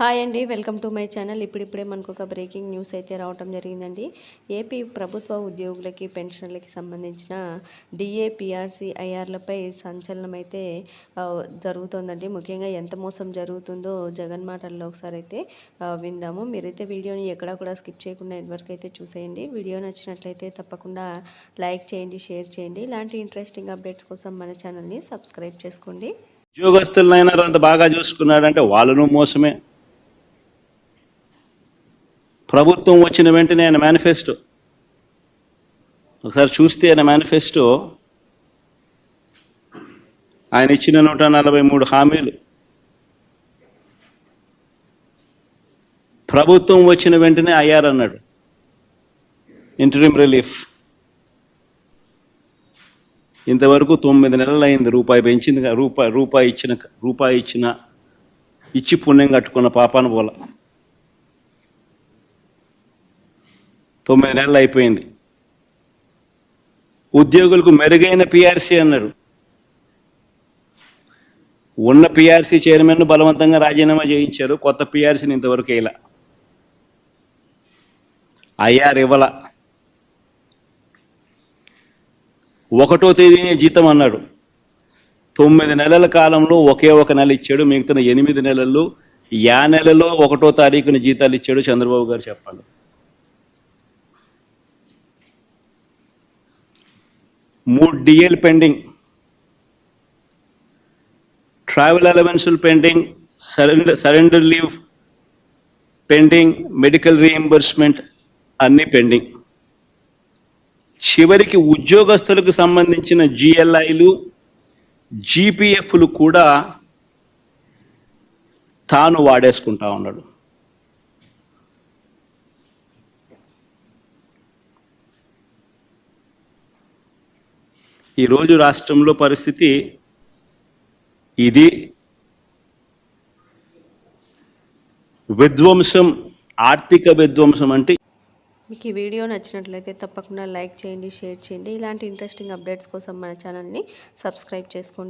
Hi అండి welcome to my channel. ఇప్పుడిప్పుడే మనకు ఒక బ్రేకింగ్ న్యూస్ అయితే రావటం జరిగిందండి. ఏపీ ప్రభుత్వ ఉద్యోగులకి పెన్షన్లకి సంబంధించిన డిఏ పిఆర్సీ ఐఆర్లపై సంచలనం అయితే జరుగుతోందండి. ముఖ్యంగా ఎంత మోసం జరుగుతుందో జగన్ మాటల్లో ఒకసారి అయితే విందాము. మీరైతే వీడియోని ఎక్కడా కూడా స్కిప్ చేయకుండా ఎంతవరకు అయితే చూసేయండి. వీడియో నచ్చినట్లయితే తప్పకుండా లైక్ చేయండి షేర్ చేయండి. ఇలాంటి ఇంట్రెస్టింగ్ అప్డేట్స్ కోసం మన ఛానల్ని సబ్స్క్రైబ్ చేసుకోండి. ఉద్యోగస్తులనైనా అంత బాగా చూసుకున్నాడంటే వాళ్ళను మోసమే. ప్రభుత్వం వచ్చిన వెంటనే ఆయన మేనిఫెస్టో. ఒకసారి చూస్తే ఆయన మేనిఫెస్టో ఆయన ఇచ్చిన నూట నలభై మూడు హామీలు. ప్రభుత్వం వచ్చిన వెంటనే అయ్యారన్నాడు ఇంటరీమ్ రిలీఫ్. ఇంతవరకు తొమ్మిది నెలలు అయింది రూపాయి పెంచింది రూపాయి రూపాయి ఇచ్చిన రూపాయి ఇచ్చిన ఇచ్చి పుణ్యం కట్టుకున్న పాపాను పోల. తొమ్మిది నెలలు అయిపోయింది. ఉద్యోగులకు మెరుగైన పిఆర్సీ అన్నారు. ఉన్న పిఆర్సీ చైర్మన్ బలవంతంగా రాజీనామా చేయించారు. కొత్త పిఆర్సీని ఇంతవరకు ఇలా ఐఆర్ ఇవ్వాల. ఒకటో తేదీనే జీతం అన్నాడు. తొమ్మిది నెలల కాలంలో ఒకే ఒక నెల ఇచ్చాడు. మిగతా ఎనిమిది నెలలు యా నెలలో ఒకటో తారీఖున జీతాలు ఇచ్చాడు చంద్రబాబు గారు చెప్పాలి. మూడు డిఏలు pending travel అలవెన్సులు pending surrender surrender leave pending medical reimbursement అన్నీ పెండింగ్ చివరికి ఉద్యోగస్తులకు సంబంధించిన జిఎల్ఐలు జీపీఎఫ్లు కూడా తాను వాడేసుకుంటా ఉన్నాడు. ఈరోజు రాష్ట్రంలో పరిస్థితి ఇది. విధ్వంసం ఆర్థిక విధ్వంసం అంటే మీకు ఈ వీడియో నచ్చినట్లయితే తప్పకుండా లైక్ చేయండి షేర్ చేయండి. ఇలాంటి ఇంట్రెస్టింగ్ అప్డేట్స్ కోసం మన ఛానల్ని సబ్స్క్రైబ్ చేసుకోండి.